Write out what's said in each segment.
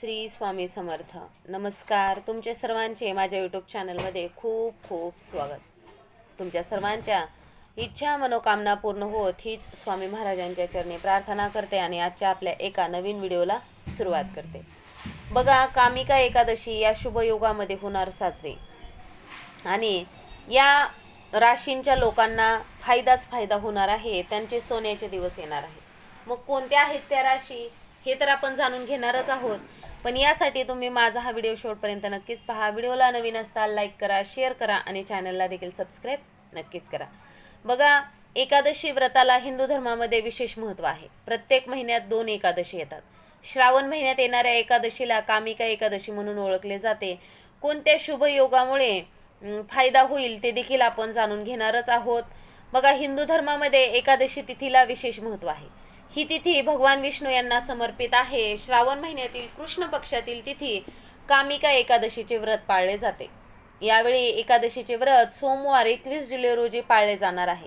श्री स्वामी समर्थ. नमस्कार. तुमचे सर्वांचे माझ्या यूट्यूब चॅनलमध्ये खूप खूप स्वागत. तुमच्या सर्वांच्या इच्छा मनोकामना पूर्ण होत हीच स्वामी महाराजांच्या चरणी प्रार्थना करते आणि आजच्या आपल्या एका नवीन व्हिडिओला सुरुवात करते. बघा कामिका एकादशी या शुभयोगामध्ये होणार साजरी. आणि या राशींच्या लोकांना फायदाच फायदा होणार आहे. त्यांचे सोन्याचे दिवस येणार आहे मग कोणत्या आहेत त्या राशी? हे तर आपण जाणून घेणारच आहोत. पण यासाठी तुम्ही माझा हा व्हिडिओ शेवटपर्यंत नक्कीच पहा. व्हिडिओला नवीन असताल लाईक करा शेअर करा आणि चॅनलला देखील सबस्क्राईब नक्कीच करा. बघा एकादशी व्रताला हिंदू धर्मामध्ये विशेष महत्त्व आहे. प्रत्येक महिन्यात दोन एकादशी येतात. श्रावण महिन्यात येणाऱ्या एकादशीला कामिका एकादशी म्हणून ओळखले जाते. कोणत्या शुभ योगामुळे फायदा होईल ते देखील आपण जाणून घेणारच आहोत. बघा हिंदू धर्मामध्ये एकादशी तिथीला विशेष महत्त्व आहे. ही तिथी भगवान विष्णू यांना समर्पित आहे. श्रावण महिन्यातील कृष्ण पक्षातील तिथी कामिका एकादशीचे व्रत पाळले जाते. यावेळी एकादशीचे व्रत सोमवार एकवीस जुलै रोजी पाळले जाणार आहे.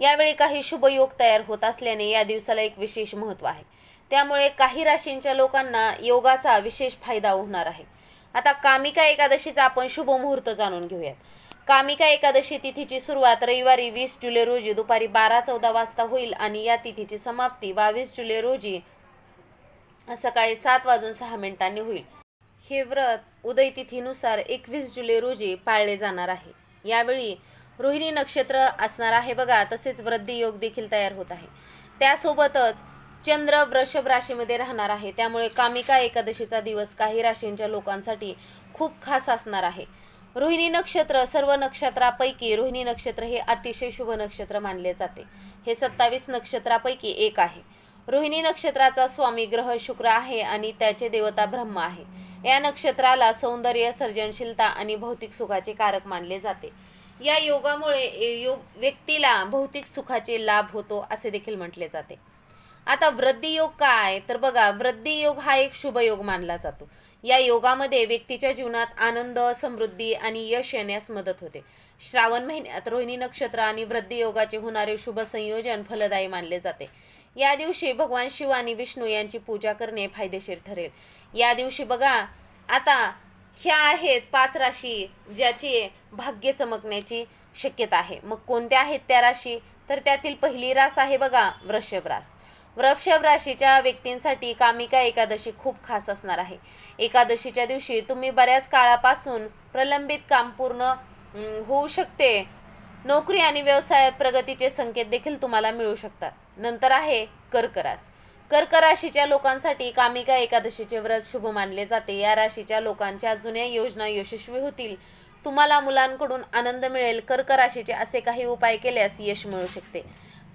यावेळी काही शुभयोग तयार होत असल्याने या दिवसाला एक विशेष महत्त्व आहे. त्यामुळे काही राशींच्या लोकांना योगाचा विशेष फायदा होणार आहे. आता कामिका एकादशीचा आपण शुभ मुहूर्त जाणून घेऊयात. कामिका एकादशी तिथीची सुरुवात रविवारी वीस जुलै रोजी दुपारी बारा चौदा वाजता होईल आणि या तिथीची समाप्ती बावीस जुलै रोजी सकाळी सात वाजून सहा मिनिटांनी होईल. हे व्रत उदय तिथीनुसार एकवीस जुलै रोजी पाळले जाणार आहे. यावेळी रोहिणी नक्षत्र असणार आहे बघा तसेच वृद्धी योग देखील तयार होत आहे. त्यासोबतच चंद्र वृषभ राशीमध्ये राहणार आहे. त्यामुळे कामिका एकादशीचा दिवस काही राशींच्या लोकांसाठी खूप खास असणार आहे. रोहिणी नक्षत्र सर्व नक्षत्रापैकी रोहिणी नक्षत्र हे अतिशय शुभ नक्षत्र मानले जाते. हे सत्तावीस नक्षत्रापैकी एक आहे. रोहिणी नक्षत्राचा स्वामी ग्रह शुक्र आहे आणि त्याचे देवता ब्रह्म आहे. या नक्षत्राला सौंदर्य सर्जनशीलता आणि भौतिक सुखाचे कारक मानले जाते. या योगामुळे योग व्यक्तीला भौतिक सुखाचे लाभ होतो असे देखील म्हटले जाते. आता वृद्धियोग काय? तर बघा वृद्धी योग हा एक शुभयोग मानला जातो. या योगामध्ये व्यक्तीच्या जीवनात आनंद समृद्धी आणि यश येण्यास मदत होते. श्रावण महिन्यात रोहिणी नक्षत्र आणि वृद्धियोगाचे होणारे शुभ संयोजन फलदायी मानले जाते. या दिवशी भगवान शिव आणि विष्णू यांची पूजा करणे फायदेशीर ठरेल. या दिवशी बघा आता ह्या आहेत पाच राशी ज्याची भाग्य चमकण्याची शक्यता आहे. मग कोणत्या आहेत त्या राशी? तर त्यातील पहिली रास आहे बघा वृषभ रास. वृषभ राशीच्या व्यक्तींसाठी कामिका एकादशी खूप खास असणार आहे. एकादशीच्या दिवशी तुम्ही बऱ्याच काळापासून प्रलंबित काम पूर्ण होऊ शकते. नोकरी आणि व्यवसायात प्रगतीचे संकेत देखील तुम्हाला मिळू शकतात. नंतर आहे कर्करास. कर्क राशीच्या लोकांसाठी कामिका एकादशीचे व्रत शुभ मानले जाते. या राशीच्या लोकांच्या जुन्या योजना यशस्वी होतील. तुम्हाला मुलांकडून आनंद मिळेल. कर्क राशीचे असे काही उपाय केल्यास यश मिळू शकते.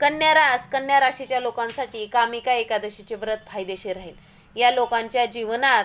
कन्या रास कन्या राशीच्या लोकांसाठी कामिका एकादशीचे व्रत फायदेशीर राहील. या लोकांच्या जीवनात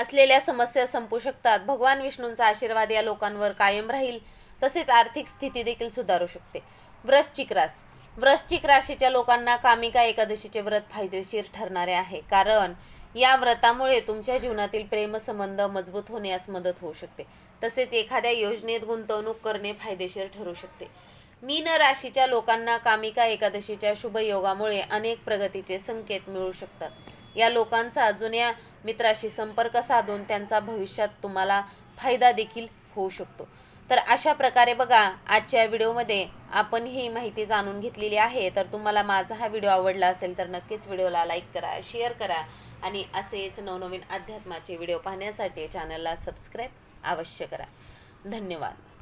असलेल्या समस्या संपू शकतात. भगवान विष्णूंचा आशीर्वाद या लोकांवर कायम राहील. तसेच आर्थिक स्थिती देखील सुधारू शकते. वृश्चिक रास. वृश्चिक राशीच्या लोकांना कामिका एकादशीचे व्रत फायदेशीर ठरणारे आहे. कारण या व्रतामुळे तुमच्या जीवनातील प्रेमसंबंध मजबूत होण्यास मदत होऊ शकते. तसेच एखाद्या योजनेत गुंतवणूक करणे फायदेशीर ठरू शकते. मीन राशीच्या लोकांना कामिका एकादशीच्या शुभ योगामुळे अनेक प्रगतीचे संकेत मिळू शकतात. या लोकांचा जुन्या मित्राशी संपर्क साधून त्यांचा भविष्यात तुम्हाला फायदा देखील होऊ शकतो. तर अशा प्रकारे बघा आजच्या व्हिडिओमध्ये आपण ही माहिती जाणून घेतलेली आहे. तर तुम्हाला माझा हा व्हिडिओ आवडला असेल तर नक्कीच व्हिडिओला लाईक करा शेअर करा आणि असेच नवनवीन अध्यात्माचे व्हिडिओ पाहण्यासाठी चॅनलला सबस्क्राईब अवश्य करा. धन्यवाद.